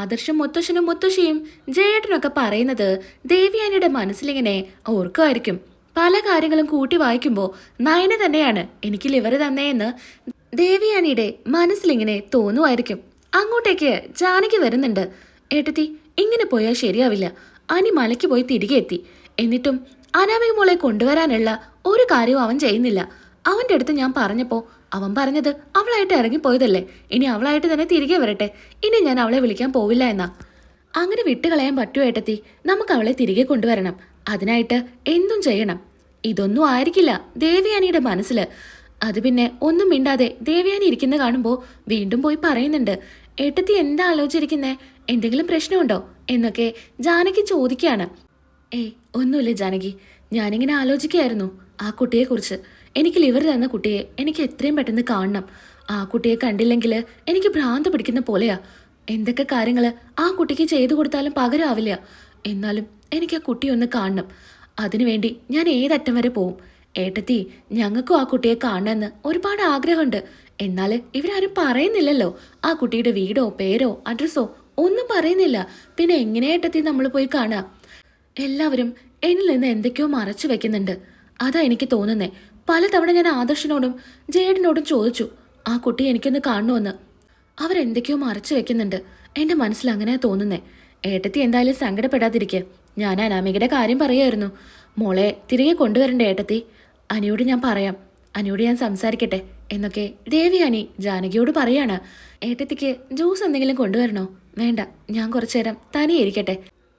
ആദർശം മുത്തശ്ശനും മുത്തശ്ശിയും ജയേട്ടനൊക്കെ പറയുന്നത് ദേവിയാനിയുടെ മനസ്സിലിങ്ങനെ ഓർക്കുമായിരിക്കും. പല കാര്യങ്ങളും കൂട്ടി വായിക്കുമ്പോൾ നയന തന്നെയാണ് എനിക്ക് ലിവർ തന്നെയെന്ന് ദേവിയാനിയുടെ മനസ്സിലിങ്ങനെ തോന്നുമായിരിക്കും. അങ്ങോട്ടേക്ക് ജാനകി വരുന്നുണ്ട്. ഏട്ടത്തി ഇങ്ങനെ പോയാൽ ശരിയാവില്ല. അനി മലയ്ക്ക് പോയി തിരികെ എത്തി. എന്നിട്ടും അനാമിക മോളെ കൊണ്ടുവരാനുള്ള ഒരു കാര്യവും അവൻ ചെയ്യുന്നില്ല. അവന്റെ അടുത്ത് ഞാൻ പറഞ്ഞപ്പോ അവൻ പറഞ്ഞത് അവളായിട്ട് ഇറങ്ങിപ്പോയതല്ലേ. ഇനി അവളായിട്ട് തന്നെ തിരികെ വരട്ടെ. ഇനി ഞാൻ അവളെ വിളിക്കാൻ പോവില്ല എന്നാ. അങ്ങനെ വിട്ടുകളയാൻ പറ്റുമോ ഏട്ടത്തി. നമുക്ക് അവളെ തിരികെ കൊണ്ടുവരണം. അതിനായിട്ട് എന്തും ചെയ്യണം. ഇതൊന്നും ആയിരിക്കില്ല ദേവയാനിയുടെ മനസ്സിൽ അത് പിന്നെ ഒന്നും മിണ്ടാതെ ദേവയാനി ഇരിക്കുന്ന കാണുമ്പോൾ വീണ്ടും പോയി പറയുന്നുണ്ട്. എട്ടത്തി എന്താ ആലോചിച്ചിരിക്കുന്നേ? എന്തെങ്കിലും പ്രശ്നമുണ്ടോ? എന്നൊക്കെ ജാനകി ചോദിക്കുകയാണ്. ഏയ് ഒന്നുമില്ല ജാനകി. ഞാനിങ്ങനെ ആലോചിക്കുകയായിരുന്നു ആ കുട്ടിയെക്കുറിച്ച്. എനിക്ക് ലിവർ തന്ന കുട്ടിയെ എനിക്ക് എത്രയും പെട്ടെന്ന് കാണണം. ആ കുട്ടിയെ കണ്ടില്ലെങ്കിൽ എനിക്ക് ഭ്രാന്ത് പിടിക്കുന്ന പോലെയാ. എന്തൊക്കെ കാര്യങ്ങൾ ആ കുട്ടിക്ക് ചെയ്തു കൊടുത്താലും പകരാവില്ല. എന്നാലും എനിക്ക് ആ കുട്ടിയെ ഒന്ന് കാണണം. അതിനുവേണ്ടി ഞാൻ ഏതറ്റം വരെ പോവും. ഏട്ടത്തി ഞങ്ങൾക്കും ആ കുട്ടിയെ കാണണമെന്ന് ഒരുപാട് ആഗ്രഹമുണ്ട്. എന്നാൽ ഇവരാരും പറയുന്നില്ലല്ലോ. ആ കുട്ടിയുടെ വീടോ പേരോ അഡ്രസ്സോ ഒന്നും പറയുന്നില്ല. പിന്നെ എങ്ങനെ ഏട്ടത്തി നമ്മൾ പോയി കാണാം? എല്ലാവരും എന്നിൽ നിന്ന് എന്തൊക്കെയോ മറച്ചു വെക്കുന്നുണ്ട്. അതാ എനിക്ക് തോന്നുന്നേ. പലതവണ ഞാൻ ആദർശനോടും ജേഡനോടും ചോദിച്ചു ആ കുട്ടിയെ എനിക്കൊന്ന് കാണണമെന്ന് അവരെന്തൊക്കെയോ മറച്ചു വെക്കുന്നുണ്ട്. എന്റെ മനസ്സിൽ അങ്ങനെയാ തോന്നുന്നേ. ഏട്ടത്തി എന്തായാലും സങ്കടപ്പെടാതിരിക്കെ. ഞാൻ അനാമികയുടെ കാര്യം പറയായിരുന്നു. മോളെ തിരികെ കൊണ്ടുവരണ്ട ഏട്ടത്തി? അനിയോട് ഞാൻ പറയാം. അനിയോട് ഞാൻ സംസാരിക്കട്ടെ എന്നൊക്കെ ദേവി അനി ജാനകിയോട് പറയാണ്. ഏട്ടത്തിക്ക് ജ്യൂസ് എന്തെങ്കിലും കൊണ്ടുവരണോ? വേണ്ട ഞാൻ കുറച്ചു നേരം തനിയെ ഇരിക്കട്ടെ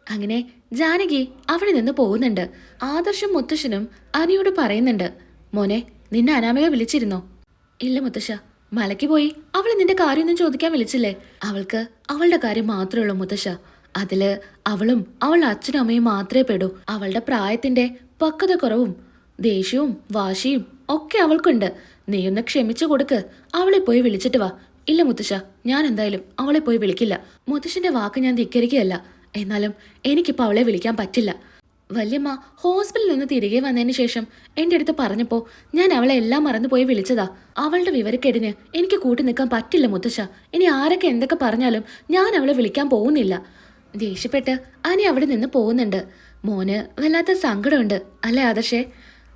അങ്ങനെ ജാനകി അവിടെ നിന്ന് പോകുന്നുണ്ട്. ആദർശം മുത്തശ്ശനും അനിയോട് പറയുന്നുണ്ട് മോനെ നിന്നെ അനാമിക വിളിച്ചിരുന്നോ? ഇല്ല മുത്തശ്ശ മലയ്ക്ക് പോയി. അവൾ നിന്റെ കാര്യമൊന്നും ചോദിക്കാൻ വിളിച്ചില്ലേ? അവൾക്ക് അവളുടെ കാര്യം മാത്രമേ ഉള്ളൂ മുത്തശ്ശ. അതിൽ അവളും അവളുടെ അച്ഛനും അമ്മയും മാത്രമേ പെടൂ. അവളുടെ പ്രായത്തിന്റെ പക്വത കുറവും ദേഷ്യവും വാശിയും ഒക്കെ അവൾക്കുണ്ട്. നീ ഒന്ന് ക്ഷമിച്ചു കൊടുക്ക്. അവളെ പോയി വിളിച്ചിട്ട് വാ. ഇല്ല മുത്തശ്ശ ഞാൻ എന്തായാലും അവളെ പോയി വിളിക്കില്ല. മുത്തശ്ശന്റെ വാക്ക് ഞാൻ ധിക്കരിക്കുകയല്ല. എന്നാലും എനിക്കിപ്പോൾ അവളെ വിളിക്കാൻ പറ്റില്ല. വല്യമ്മ ഹോസ്പിറ്റലിൽ നിന്ന് തിരികെ വന്നതിന് ശേഷം എന്റെ അടുത്ത് പറഞ്ഞപ്പോൾ ഞാൻ അവളെ എല്ലാം മറന്നുപോയി വിളിച്ചതാ. അവളുടെ വിവരക്കെടിന് എനിക്ക് കൂട്ടി നിൽക്കാൻ പറ്റില്ല മുത്തശ്ശ. ഇനി ആരൊക്കെ എന്തൊക്കെ പറഞ്ഞാലും ഞാൻ അവളെ വിളിക്കാൻ പോകുന്നില്ല. ദേഷ്യപ്പെട്ട് അനി അവിടെ നിന്ന് പോകുന്നുണ്ട്. മോന് വല്ലാത്ത സങ്കടമുണ്ട്. അല്ലേ ആദർശേ?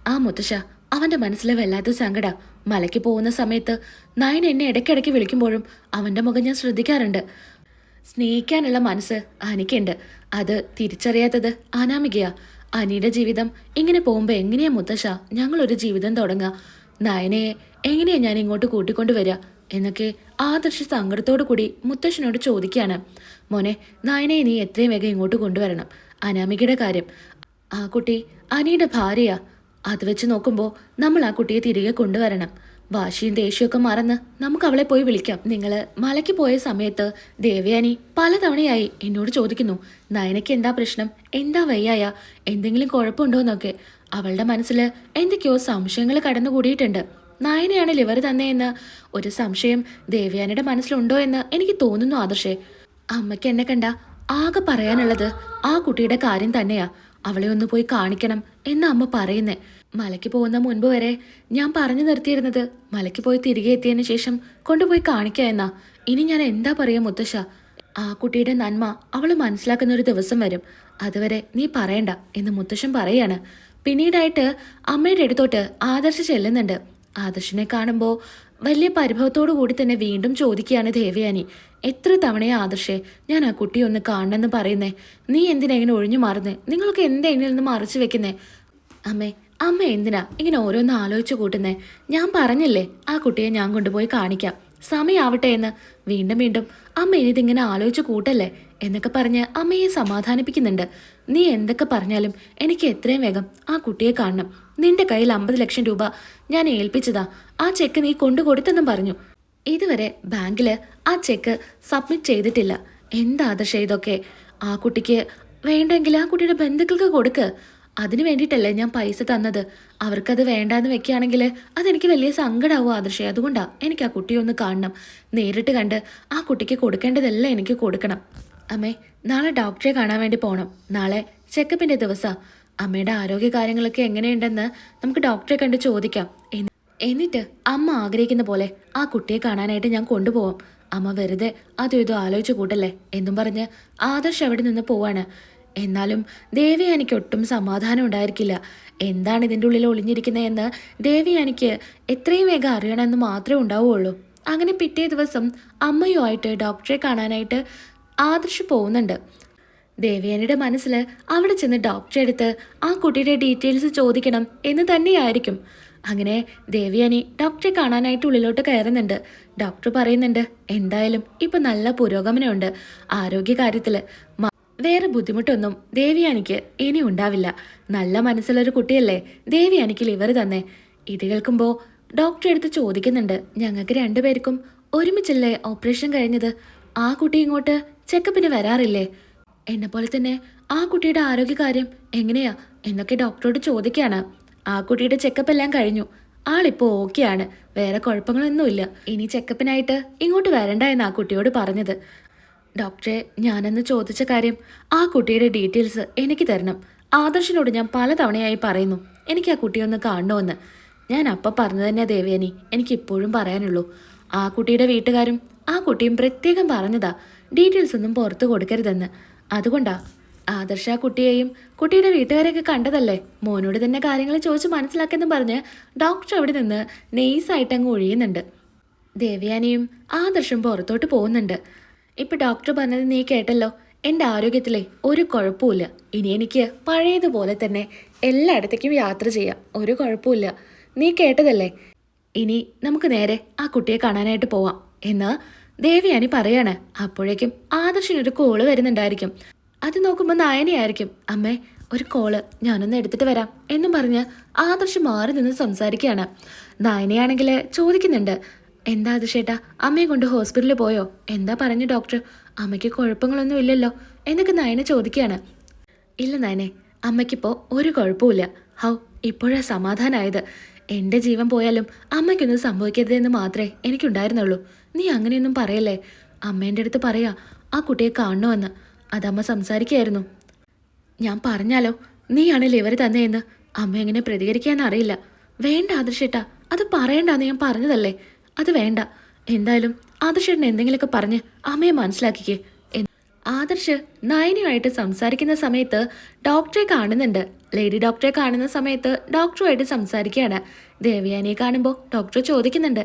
ആ മുത്തശ്ശ അവന്റെ മനസ്സിലെ വല്ലാത്ത സങ്കട. മലയ്ക്ക് പോകുന്ന സമയത്ത് നയൻ എന്നെ ഇടയ്ക്കിടയ്ക്ക് വിളിക്കുമ്പോഴും അവന്റെ മുഖം ഞാൻ ശ്രദ്ധിക്കാറുണ്ട്. സ്നേഹിക്കാനുള്ള മനസ്സ് അനിക്കുണ്ട് അത് തിരിച്ചറിയാത്തത് അനാമികയാ. അനിയുടെ ജീവിതം ഇങ്ങനെ പോകുമ്പോൾ എങ്ങനെയാ മുത്തശ്ശ? ഞങ്ങളൊരു ജീവിതം തുടങ്ങുക നയനയെ എങ്ങനെയാ ഞാൻ ഇങ്ങോട്ട് കൂട്ടിക്കൊണ്ടുവരിക എന്നൊക്കെ ആദർശ സങ്കടത്തോടു കൂടി മുത്തശ്ശനോട് ചോദിക്കുകയാണ് മോനെ നയനയെ നീ എത്രയും വേഗം ഇങ്ങോട്ട് കൊണ്ടുവരണം. അനാമികയുടെ കാര്യം. ആ കുട്ടി അനിയുടെ ഭാര്യയാ. അത് വെച്ച് നോക്കുമ്പോൾ നമ്മൾ ആ കുട്ടിയെ തിരികെ കൊണ്ടുവരണം. വാശിയും ദേഷ്യമൊക്കെ മറന്ന് നമുക്ക് അവളെ പോയി വിളിക്കാം. നിങ്ങൾ മലയ്ക്ക് പോയ സമയത്ത് ദേവയാനി പലതവണയായി എന്നോട് ചോദിക്കുന്നു നയനയ്ക്ക് എന്താ പ്രശ്നം? എന്താ വയ്യായ? എന്തെങ്കിലും കുഴപ്പമുണ്ടോന്നൊക്കെ അവളുടെ മനസ്സിൽ എന്തൊക്കെയോ സംശയങ്ങൾ കടന്നുകൂടിയിട്ടുണ്ട്. നയനയാണ് ലിവർ തന്നെയെന്ന് ഒരു സംശയം ദേവയാനിയുടെ മനസ്സിലുണ്ടോ എന്ന് എനിക്ക് തോന്നുന്നു ആദർശേ. അമ്മയ്ക്ക് എന്നെ കണ്ട ആകെ പറയാനുള്ളത് ആ കുട്ടിയുടെ കാര്യം തന്നെയാ. അവളെ ഒന്ന് പോയി കാണിക്കണം എന്ന് അമ്മ പറയുന്നേ. മലയ്ക്ക് പോകുന്ന മുൻപ് വരെ ഞാൻ പറഞ്ഞു നിർത്തിയിരുന്നത് മലയ്ക്ക് പോയി തിരികെ എത്തിയതിന് ശേഷം കൊണ്ടുപോയി കാണിക്കുക എന്നാ. ഇനി ഞാൻ എന്താ പറയാ മുത്തശ്ശ? ആ കുട്ടിയുടെ നന്മ അവൾ മനസ്സിലാക്കുന്ന ഒരു ദിവസം വരും. അതുവരെ നീ പറയണ്ട എന്ന് മുത്തശ്ശൻ പറയാണ്. പിന്നീടായിട്ട് അമ്മയുടെ അടുത്തോട്ട് ആദർശ് ചെല്ലുന്നുണ്ട്. ആദർശിനെ കാണുമ്പോൾ വലിയ പരിഭവത്തോടു കൂടി തന്നെ വീണ്ടും ചോദിക്കുകയാണ് ദേവയാനി. എത്ര തവണയാ ആദർശേ ഞാൻ ആ കുട്ടിയെ ഒന്ന് കാണണമെന്ന് പറയുന്നേ? നീ എന്തിനാ ഇങ്ങനെ ഒഴിഞ്ഞു മാറുന്നേ? നിങ്ങൾക്ക് എന്താ എന്നിൽ നിന്ന് മറച്ചു വെക്കുന്നേ? അമ്മേ അമ്മ എന്തിനാ ഇങ്ങനെ ഓരോന്ന് ആലോചിച്ചു കൂട്ടുന്നേ? ഞാൻ പറഞ്ഞില്ലേ ആ കുട്ടിയെ ഞാൻ കൊണ്ടുപോയി കാണിക്കാം. സമയാവട്ടെ എന്ന്. വീണ്ടും വീണ്ടും അമ്മ ഇനി ഇതിങ്ങനെ ആലോചിച്ചു കൂട്ടല്ലേ? എന്നൊക്കെ പറഞ്ഞ് അമ്മയെ സമാധാനിപ്പിക്കുന്നുണ്ട്. നീ എന്തൊക്കെ പറഞ്ഞാലും എനിക്ക് എത്രയും വേഗം ആ കുട്ടിയെ കാണണം. നിന്റെ കയ്യിൽ അമ്പത് ലക്ഷം രൂപ ഞാൻ ഏൽപ്പിച്ചതാ. ആ ചെക്ക് നീ കൊണ്ടു കൊടുത്തെന്നും പറഞ്ഞു. ഇതുവരെ ബാങ്കിൽ ആ ചെക്ക് സബ്മിറ്റ് ചെയ്തിട്ടില്ല. എന്താ ആദർശ ഇതൊക്കെ? ആ കുട്ടിക്ക് വേണ്ടെങ്കിൽ ആ കുട്ടിയുടെ ബന്ധുക്കൾക്ക് കൊടുക്ക്. അതിനു വേണ്ടിയിട്ടല്ലേ ഞാൻ പൈസ തന്നത്? അവർക്കത് വേണ്ടാന്ന് വെക്കുകയാണെങ്കിൽ അതെനിക്ക് വലിയ സങ്കടമാവും ആദർശേ? അതുകൊണ്ടാ എനിക്ക് ആ കുട്ടിയെ ഒന്ന് കാണണം. നേരിട്ട് കണ്ട് ആ കുട്ടിക്ക് കൊടുക്കേണ്ടതെല്ലാം എനിക്ക് കൊടുക്കണം. അമ്മേ നാളെ ഡോക്ടറെ കാണാൻ വേണ്ടി പോകണം നാളെ ചെക്കപ്പിന്റെ ദിവസമാണ് അമ്മയുടെ ആരോഗ്യ കാര്യങ്ങളൊക്കെ എങ്ങനെയുണ്ടെന്ന് നമുക്ക് ഡോക്ടറെ കണ്ട് ചോദിക്കാം. എന്നിട്ട് അമ്മ ആഗ്രഹിക്കുന്ന പോലെ ആ കുട്ടിയെ കാണാനായിട്ട് ഞാൻ കൊണ്ടുപോവാം. അമ്മ വെറുതെ അതും ഇതും ആലോചിച്ച് കൂട്ടല്ലേ? എന്നും പറഞ്ഞ് ആദർശ് അവിടെ നിന്ന് പോവാണ്. എന്നാലും ദേവിയാനിക്ക് ഒട്ടും സമാധാനം ഉണ്ടായിരിക്കില്ല. എന്താണ് ഇതിന്റെ ഉള്ളിൽ ഒളിഞ്ഞിരിക്കുന്നതെന്ന് ദേവിയാനിക്ക് എത്രയും വേഗം അറിയണമെന്ന് മാത്രമേ ഉണ്ടാവുകയുള്ളൂ. അങ്ങനെ പിറ്റേ ദിവസം അമ്മയുമായിട്ട് ഡോക്ടറെ കാണാനായിട്ട് ആദർശ് പോകുന്നുണ്ട്. ദേവയാനിയുടെ മനസ്സിൽ അവിടെ ചെന്ന് ഡോക്ടറെ അടുത്ത് ആ കുട്ടിയുടെ ഡീറ്റെയിൽസ് ചോദിക്കണം എന്ന് തന്നെയായിരിക്കും. അങ്ങനെ ദേവയാനി ഡോക്ടറെ കാണാനായിട്ട് ഉള്ളിലോട്ട് കയറുന്നുണ്ട്. ഡോക്ടർ പറയുന്നുണ്ട് എന്തായാലും ഇപ്പം നല്ല പുരോഗമനമുണ്ട്. ആരോഗ്യകാര്യത്തിൽ വേറെ ബുദ്ധിമുട്ടൊന്നും ദേവിയാനിക്ക് ഇനി ഉണ്ടാവില്ല. നല്ല മനസ്സുള്ളൊരു കുട്ടിയല്ലേ ദേവിയാനിക്ക് ലിവർ തന്നെ. ഇത് കേൾക്കുമ്പോൾ ഡോക്ടറെ എടുത്ത് ചോദിക്കുന്നുണ്ട് ഞങ്ങൾക്ക് രണ്ടുപേർക്കും ഒരുമിച്ചല്ലേ ഓപ്പറേഷൻ കഴിഞ്ഞത്. ആ കുട്ടി ഇങ്ങോട്ട് ചെക്കപ്പിന് വരാറില്ലേ? എന്നെ പോലെ തന്നെ ആ കുട്ടിയുടെ ആരോഗ്യകാര്യം എങ്ങനെയാ എന്നൊക്കെ ഡോക്ടറോട് ചോദിക്കാണ്. ആ കുട്ടിയുടെ ചെക്കപ്പ് എല്ലാം കഴിഞ്ഞു. ആളിപ്പോ ഓക്കെയാണ് വേറെ കുഴപ്പങ്ങളൊന്നുമില്ല. ഇനി ചെക്കപ്പിനായിട്ട് ഇങ്ങോട്ട് വരണ്ട എന്ന് ആ കുട്ടിയോട് പറഞ്ഞത്. ഡോക്ടറെ ഞാനെന്ന് ചോദിച്ച കാര്യം ആ കുട്ടിയുടെ ഡീറ്റെയിൽസ് എനിക്ക് തരണം. ആദർശിനോട് ഞാൻ പലതവണയായി പറയുന്നു എനിക്ക് ആ കുട്ടിയെ ഒന്ന് കാണണമെന്ന്. ഞാൻ അപ്പം പറഞ്ഞു തന്നെ ദേവേനി എനിക്കിപ്പോഴും പറയാനുള്ളൂ. ആ കുട്ടിയുടെ വീട്ടുകാരും ആ കുട്ടിയും പ്രത്യേകം പറഞ്ഞതാ ഡീറ്റെയിൽസ് ഒന്നും പുറത്തു കൊടുക്കരുതെന്ന്. അതുകൊണ്ടാ ആദർശ കുട്ടിയെയും കുട്ടിയുടെ വീട്ടുകാരെയൊക്കെ കണ്ടതല്ലേ? മോനോട് തന്നെ കാര്യങ്ങൾ ചോദിച്ച് മനസ്സിലാക്കെന്ന് പറഞ്ഞ് ഡോക്ടർ അവിടെ നിന്ന് നെയ്സായിട്ട് അങ്ങ് ഒഴിയുന്നുണ്ട് ദേവയാനിയും ആദർശം പുറത്തോട്ട് പോകുന്നുണ്ട്. ഇപ്പൊ ഡോക്ടർ പറഞ്ഞത് നീ കേട്ടല്ലോ. എന്റെ ആരോഗ്യത്തിലെ ഒരു കുഴപ്പമില്ല ഇനി എനിക്ക് പഴയതുപോലെ തന്നെ എല്ലായിടത്തേക്കും യാത്ര ചെയ്യാം. ഒരു കുഴപ്പമില്ല നീ കേട്ടതല്ലേ? ഇനി നമുക്ക് നേരെ ആ കുട്ടിയെ കാണാനായിട്ട് പോവാം. എന്ന് ദേവയാനി പറയാണ്. അപ്പോഴേക്കും ആദർശിനൊരു കോൾ വരുന്നുണ്ടായിരിക്കും. അത് നോക്കുമ്പോൾ നയനയായിരിക്കും. അമ്മേ ഒരു കോൾ ഞാനൊന്ന് എടുത്തിട്ട് വരാം എന്നും പറഞ്ഞ് ആദർശ് മാറി നിന്ന് സംസാരിക്കുകയാണ്. നയനയാണെങ്കിൽ ചോദിക്കുന്നുണ്ട്. എന്താ അത് ചേട്ടാ? അമ്മയെ കൊണ്ട് ഹോസ്പിറ്റലിൽ പോയോ? എന്താ പറഞ്ഞു ഡോക്ടർ? അമ്മയ്ക്ക് കുഴപ്പങ്ങളൊന്നും ഇല്ലല്ലോ. എന്നൊക്കെ നയനെ ചോദിക്കുകയാണ്. ഇല്ല നയനെ അമ്മയ്ക്കിപ്പോൾ ഒരു കുഴപ്പമില്ല ഹൗ ഇപ്പോഴാ സമാധാനമായത് എന്റെ ജീവൻ പോയാലും അമ്മയ്ക്കൊന്നും സംഭവിക്കരുതെന്ന് മാത്രമേ എനിക്കുണ്ടായിരുന്നുള്ളൂ. നീ അങ്ങനെയൊന്നും പറയല്ലേ? അമ്മേന്റെ അടുത്ത് പറയാ ആ കുട്ടിയെ കാണണമെന്ന് അതമ്മ സംസാരിക്കുകയായിരുന്നു. ഞാൻ പറഞ്ഞാലോ നീയാണ് ലിവർ തന്നെയെന്ന്. അമ്മ എങ്ങനെ പ്രതികരിക്കാൻ അറിയില്ല. വേണ്ട ആദർശേട്ടാ അത് പറയണ്ടെന്ന് ഞാൻ പറഞ്ഞതല്ലേ? അത് വേണ്ട. എന്തായാലും ആദർശേട്ടൻ എന്തെങ്കിലുമൊക്കെ പറഞ്ഞ് അമ്മയെ മനസ്സിലാക്കിക്കേ. ആദർശ് നയനുമായിട്ട് സംസാരിക്കുന്ന സമയത്ത് ഡോക്ടറെ കാണുന്നുണ്ട്. ലേഡി ഡോക്ടറെ കാണുന്ന സമയത്ത് ഡോക്ടറുമായിട്ട് സംസാരിക്കുകയാണ്. ദേവയാനിയെ കാണുമ്പോൾ ഡോക്ടർ ചോദിക്കുന്നുണ്ട്.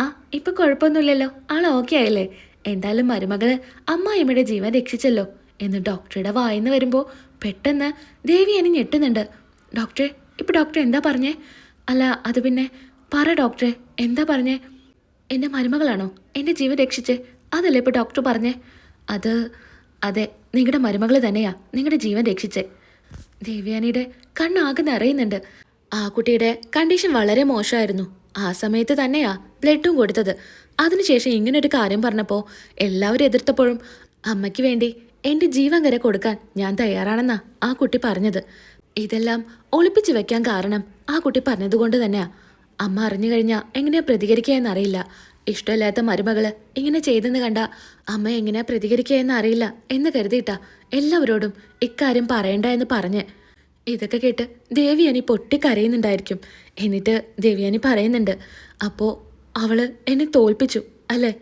ആ ഇപ്പൊ കുഴപ്പമൊന്നുമില്ലല്ലോ. ആൾ ഓക്കെ ആയില്ലേ? എന്തായാലും മരുമകൾ അമ്മായിമ്മയുടെ ജീവൻ രക്ഷിച്ചല്ലോ. എന്ന് ഡോക്ടറുടെ വായിന്ന് വരുമ്പോൾ പെട്ടെന്ന് ദേവിയാനി ഞെട്ടുന്നുണ്ട്. ഡോക്ടറെ ഇപ്പൊ ഡോക്ടർ എന്താ പറഞ്ഞേ? അല്ല അത് പിന്നെ പറ ഡോക്ടറെ എന്താ പറഞ്ഞേ? എന്റെ മരുമകളാണോ? എന്റെ ജീവൻ രക്ഷിച്ച്. അതല്ലേ ഇപ്പോൾ ഡോക്ടർ പറഞ്ഞേ? അത് അതെ നിങ്ങളുടെ മരുമകൾ തന്നെയാ. നിങ്ങളുടെ ജീവൻ രക്ഷിച്ചേ. ദേവ്യാനിയുടെ കണ്ണാകെ നിറയുന്നുണ്ട്. ആ കുട്ടിയുടെ കണ്ടീഷൻ വളരെ മോശമായിരുന്നു. ആ സമയത്ത് തന്നെയാ ബ്ലഡും കൊടുത്തത്. അതിനുശേഷം ഇങ്ങനൊരു കാര്യം പറഞ്ഞപ്പോൾ എല്ലാവരും എതിർത്തപ്പോഴും അമ്മയ്ക്ക് വേണ്ടി എന്റെ ജീവൻ വരെ കൊടുക്കാൻ ഞാൻ തയ്യാറാണെന്നാ ആ കുട്ടി പറഞ്ഞത്. ഇതെല്ലാം ഒളിപ്പിച്ചു വെക്കാൻ കാരണം ആ കുട്ടി പറഞ്ഞതുകൊണ്ട് തന്നെയാ. അമ്മ അറിഞ്ഞു കഴിഞ്ഞാൽ എങ്ങനെയാ പ്രതികരിക്കുക എന്നറിയില്ല ഇഷ്ടമില്ലാത്ത മരുമകൾ ഇങ്ങനെ ചെയ്തെന്ന് കണ്ട അമ്മ എങ്ങനെയാ പ്രതികരിക്കുക എന്നറിയില്ല എന്ന് കരുതിയിട്ടാ എല്ലാവരോടും ഇക്കാര്യം പറയണ്ട എന്ന് പറഞ്ഞ്. ഇതൊക്കെ കേട്ട് ദേവിയാനി പൊട്ടിക്കരയുന്നുണ്ടായിരിക്കും. എന്നിട്ട് ദേവിയാനി പറയുന്നുണ്ട് അപ്പോൾ അവൾ എന്നെ തോൽപ്പിച്ചു അല്ലേ?